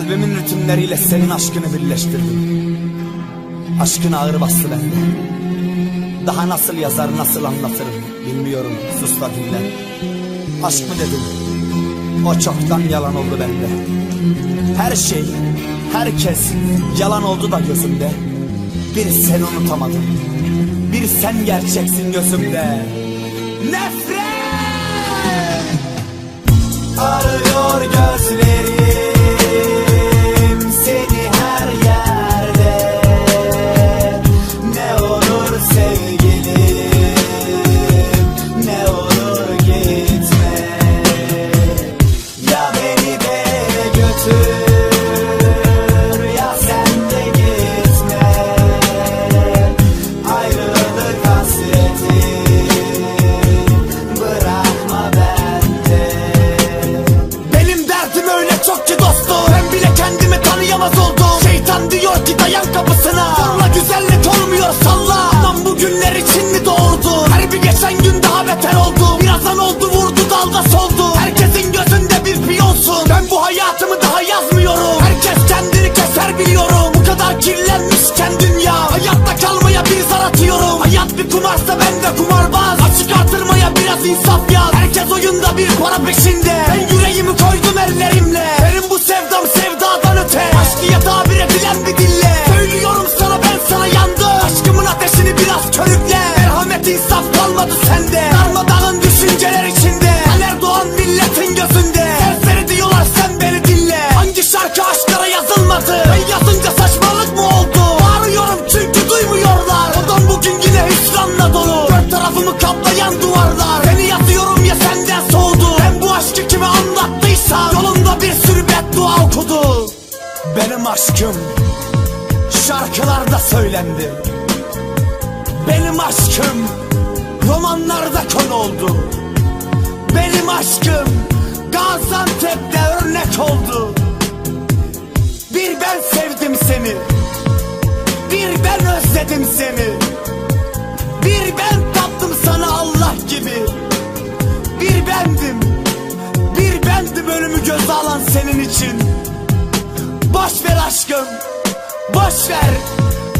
Kalbimin ritimleriyle senin aşkını birleştirdim. Aşkın ağır bastı bende. Daha nasıl yazar nasıl anlatırım Bilmiyorum. Sus da dinle. Aşk mı dedim O çoktan yalan oldu bende. Her şey Herkes yalan oldu da gözümde. Bir sen unutamadım Bir sen gerçeksin gözümde. Nefret! Arıyor gözlerim dayan kapısına. Zorla güzellik olmuyor salla. Aman bu günler için mi doğurdu? Her bir geçen gün daha beter oldu. Birazdan oldu vurdu dalda soldu. Herkesin gözünde bir piyonsun. Ben bu hayatımı daha yazmıyorum. Herkes kendini keser biliyorum. Bu kadar kirlenmişken Benim aşkım Şarkılarda söylendi. Benim aşkım Romanlarda konu oldu. Benim aşkım Gaziantep'te örnek oldu. Bir ben sevdim seni Bir ben özledim seni. Bir ben tattım sana Allah gibi. Bir bendim Bir bendim ölümü göze alan senin için Boş ver aşkım Boş ver.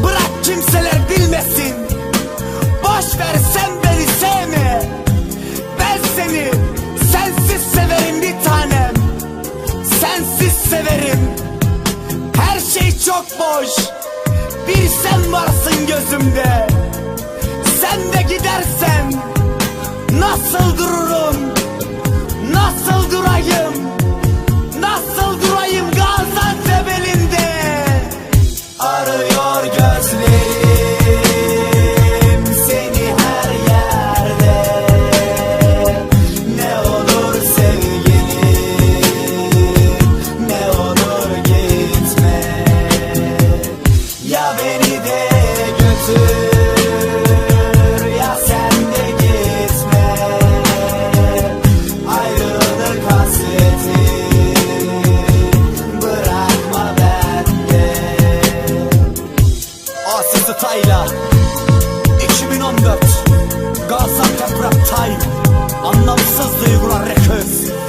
Bırak kimseler bilmesin. Boş ver sen beni sevme. Ben seni Sensiz severim bir tanem. Sensiz severim. Her şey çok boş. Bir sen varsın gözümde Stayla 2014 Gaziantep Rap Time. Anlamsız duygular reküz